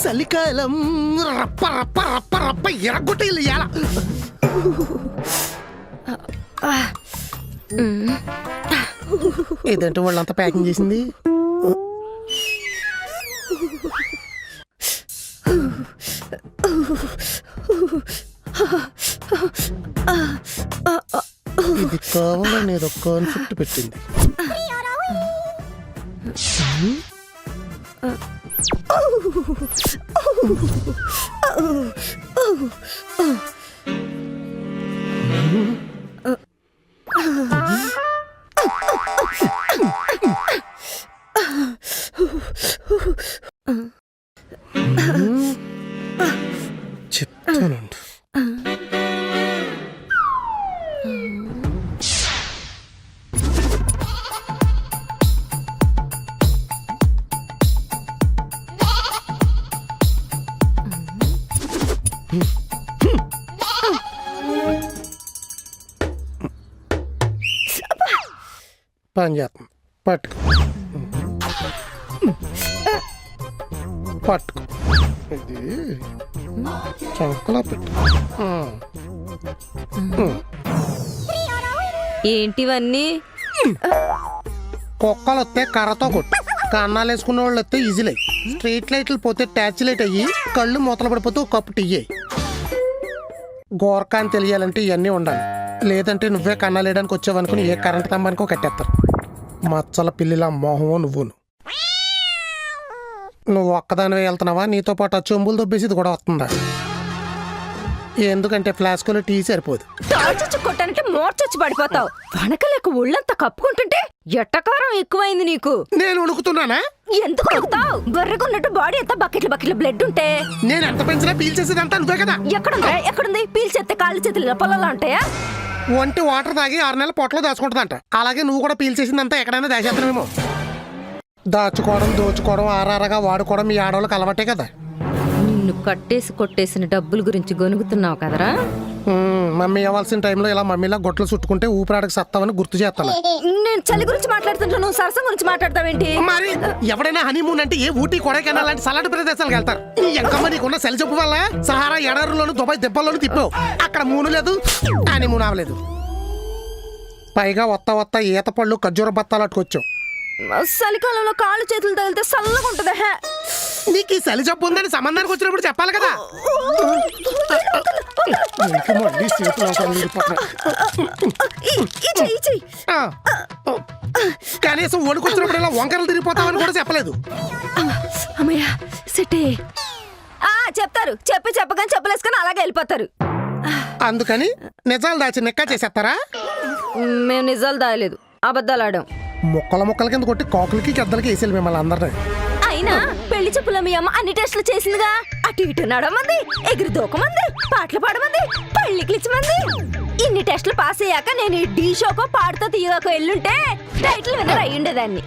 చలికాలం రప్ప రప్ప రప్ప రప్ప ఎరగొట్టేలు ఇవాళ. ఏదంటే వాళ్ళంతా ప్యాకింగ్ చేసింది? ఇది కావాలనేది ఏదో కాన్సెప్ట్ పెట్టింది. చెప్తానండి పని చేస్తుంది పట్టుకో పట్టుకో ఇది చంకలా పెట్టు ఏంటివన్నీ? కుక్కలు వస్తే కర్రతో కొట్టు. కన్నాలు వేసుకున్న వాళ్ళు వస్తే ఈజీలై స్ట్రీట్ లైట్లు పోతే ట్యాచ్ లైట్ అయ్యి కళ్ళు మూతలు పడిపోతే ఒక కప్పు టీ అయ్యి గోరకా అని తెలియాలంటే ఇవన్నీ ఉండాలి. లేదంటే నువ్వే కన్నాలేయడానికి వచ్చావనుకుని ఏ కరెంట్ స్తంభానికో కట్టేస్తారు. మచ్చల పిల్లిలా మొహమో నువ్వును. నువ్వు ఒక్కదానివే వెళ్తున్నావా? నీతో పాటు ఆ చెంబులు దొబ్బేసి ఇది కూడా వస్తుందా? ఎందుకంటే ఫ్లాస్కోలో టీ సరిపోదు. తాల్చొచ్చి కొట్టానంటే మోర్చొచ్చి పడిపోతావు. వనకలేక ఒళ్ళంతా కప్పుకుంటుంటే ఎట్టకారం ఎక్కువైంది నీకు. నేను ఉణుకుతున్నానా ఎందుకు కొడతావు బర్రెగున్నట్టు బాడీ అంతా బకెట్ల బకెట్ల బ్లడ్ ఉంటే. నేను ఎంత పెంచినా పీల్చేసేదంతా నువ్వే కదా? ఎక్కడుంది? ఎక్కడుంది? పీల్చేస్తే కాళ్ళు చేతులు పొలాలు ఉంటాయా? ఒంటి వాటర్ తాగి ఆరు నెలల పొట్టలో దాచుకుంటుందంట. అలాగే నువ్వు కూడా పీల్చేసిందంతా ఎక్కడైనా దాచేస్తున్నావేమో దాచుకోవడం దోచుకోవడం ఆరారగా వాడుకోవడం మీ ఆడవాళ్ళకి అలవాటే కదా. నిన్ను కట్టేసి కొట్టేసిన డబ్బుల గురించి గొనుగుతున్నావు కదరా? మ్మ్, మమ్మీ అవ్వాల్సిన టైంలో ఇలా మమ్మీలా గొట్లు చుట్టుకుంటే ఊపిరాడకి సత్తావని గుర్తు చేస్తాను. నేను చలి గురించి మాట్లాడుతుంటా నువ్వు సరసం గురించి మాట్లాడతావేంటి? మరి ఎవడైనా హనీమూన్ అంటే ఏ ఊటీ కొడైకెనాల్ లాంటి సలాంటి ప్రదేశాలకు వెళ్తారు? నీ ఎంకమ్మ నీకున్న సెల్ చెప్పు వల్ల సహారా ఎడారులోను దుబాయ్ దెబ్బల్లోను తిప్పావు. అక్కడ మూను లేదు హనీమూన్ అవ్వలేదు. పైగా వత్త వత్త ఈత పళ్ళు ఖర్జూర బత్తాలు అట్టుకొచ్చావు చలికాలంలో కాళ్ళు చేతులు తగిలితే చల్లగా ఉంటది హే. నీకు ఈ చలి జబ్బు ఉందని సంబంధానికి వచ్చినప్పుడు చెప్పాలి కదా. మళ్ళీ చేతులు అవసరం. కనీసం వణుకొచ్చినప్పుడు ఇలా వంకరలు తిరిగిపోతావని కూడా చెప్పలేదు. అమ్మయ్యా సిట్టి చెప్తారు. చెప్పి చెప్పగానే చెప్పలేసుకొని అలాగే వెళ్ళిపోతారు. అందుకని నిజాలు దాచి నెక్క చేసేస్తారా? మేము నిజాలు దాయలేదు. అబద్ధాలు ఆడాం. ముక్కల ముక్కల కింద కొట్టి కాకులకి గద్దలకి వేసేది మిమ్మల్ని అందరినీ. అయినా పెళ్ళి చెప్పుల మీ అమ్మ అన్ని టెస్టులు చేసిందిగా. అటు ఇటు నడమంది ఎగిరి దూకమంది పాటలు పాడమంది పళ్ళికిలిచ్చమంది ఇన్ని టెస్టులు పాస్ అయ్యాక నేను ఈ డీ షోకో పాడుతో తీయకో ఎల్లుంటే టైటిల్ విన్నర్ అయ్యుండేదాన్ని.